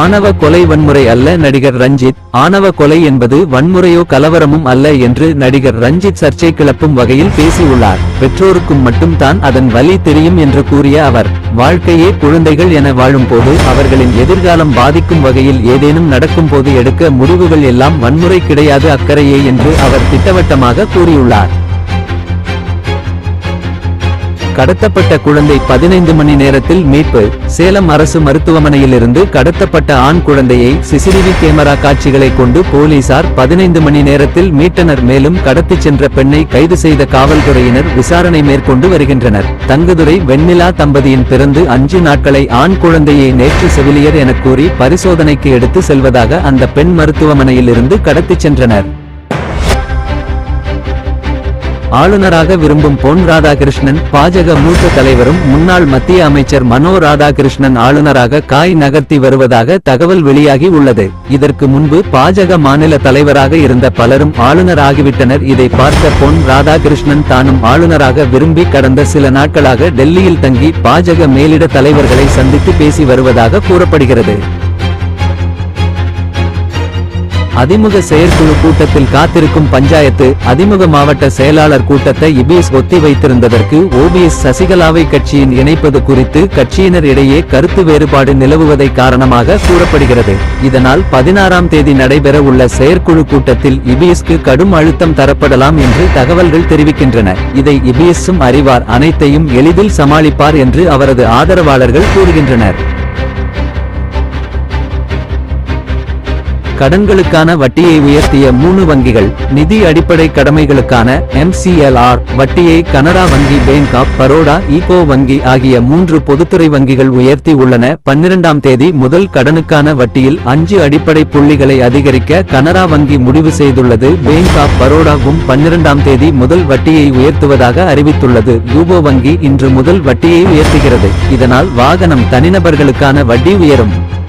ஆணவ கொலை வன்முறை அல்ல நடிகர் ரஞ்சித். ஆணவ கொலை என்பது வன்முறையோ கலவரமும் அல்ல என்று நடிகர் ரஞ்சித் சர்ச்சை கிளப்பும் வகையில் பேசியுள்ளார். பெற்றோருக்கும் மட்டும் தான் அதன் வலி தெரியும் என்று கூறிய அவர் வாழ்க்கையே குழந்தைகள் என வாழும்போது அவர்களின் எதிர்காலம் பாதிக்கும் வகையில் ஏதேனும் நடக்கும் போது எடுக்க முடிவுகள் எல்லாம் வன்முறை கிடையாது அக்கறையே என்று அவர் திட்டவட்டமாக கூறியுள்ளார். கடத்தப்பட்ட குழந்தை பதினைந்து மணி நேரத்தில் மீட்பு. சேலம் அரசு மருத்துவமனையிலிருந்து கடத்தப்பட்ட ஆண் குழந்தையை சிசிடிவி கேமரா காட்சிகளை கொண்டு போலீசார் பதினைந்து மணி நேரத்தில் மீட்டனர். மேலும் கடத்திச் சென்ற பெண்ணை கைது செய்த காவல்துறையினர் விசாரணை மேற்கொண்டு வருகின்றனர். தங்குதுரை வெண்ணிலா தம்பதியின் பிறந்து அஞ்சு நாட்களை ஆண் குழந்தையை நேற்று செவிலியர் என கூறி பரிசோதனைக்கு எடுத்து செல்வதாக அந்த பெண் மருத்துவமனையிலிருந்து கடத்திச் சென்றனர். ஆளுநராக விரும்பும் பொன் ராதாகிருஷ்ணன் பாஜக மூத்த தலைவரும் முன்னாள் மத்திய அமைச்சர் மனோ ராதாகிருஷ்ணன் ஆளுநராக காய் நகர்த்தி வருவதாக தகவல் வெளியாகி உள்ளது. இதற்கு முன்பு பாஜக மாநில தலைவராக இருந்த பலரும் ஆளுநர் ஆகிவிட்டனர் இதை பார்த்த பொன் ராதாகிருஷ்ணன் தானும் ஆளுநராக விரும்பி கடந்த சில நாட்களாக டெல்லியில் தங்கி பாஜக மேலிட தலைவர்களை சந்தித்து பேசி வருவதாக கூறப்படுகிறது. அதிமுக செயற்குழு கூட்டத்தில் காத்திருக்கும் பஞ்சாயத்து அதிமுக மாவட்ட செயலாளர் கூட்டத்தை இபிஎஸ் ஒத்தி வைத்திருந்ததற்கு ஓபிஎஸ் சசிகலாவை கட்சியின் இணைப்பது குறித்து கட்சியினர் இடையே கருத்து வேறுபாடு நிலவுவதை காரணமாக கூறப்படுகிறது. இதனால் பதினாறாம் தேதி நடைபெற உள்ள செயற்குழு கூட்டத்தில் இபிஎஸ்க்கு கடும் அழுத்தம் தரப்படலாம் என்று தகவல்கள் தெரிவிக்கின்றன. இதை இபிஎஸும் அறிவார் அனைத்தையும் எளிதில் சமாளிப்பார் என்று அவரது ஆதரவாளர்கள் கூறுகின்றனர். கடன்களுக்கான வட்டியை உயர்த்திய மூணு வங்கிகள் நிதி அடிப்படை கடமைகளுக்கான எம்சிஎல்ஆர் வட்டியை கனரா வங்கி பேங்க் ஆப் பரோடா ஈகோ வங்கி ஆகிய மூன்று பொதுத்துறை வங்கிகள் உயர்த்தி உள்ளன. பன்னிரண்டாம் தேதி முதல் கடனுக்கான வட்டியில் அஞ்சு அடிப்படை புள்ளிகளை அதிகரிக்க கனரா வங்கி முடிவு செய்துள்ளது. பேங்க் ஆப் பரோடாவும் பன்னிரண்டாம் தேதி முதல் வட்டியை உயர்த்துவதாக அறிவித்துள்ளது. யூபோ வங்கி இன்று முதல் வட்டியை உயர்த்துகிறது. இதனால் வாகனம் தனிநபர்களுக்கான வட்டி உயரும்.